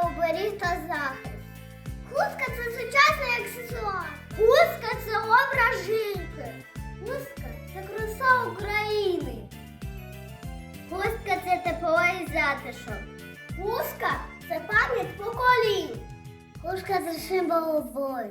оберіг та захист. Хустка це сучасний аксесуар. Хустка це образ жінки. Хустка це краса України. Хустка це тепло і затишок. Хустка це пам'ять поколінь. Хустка це символ волі.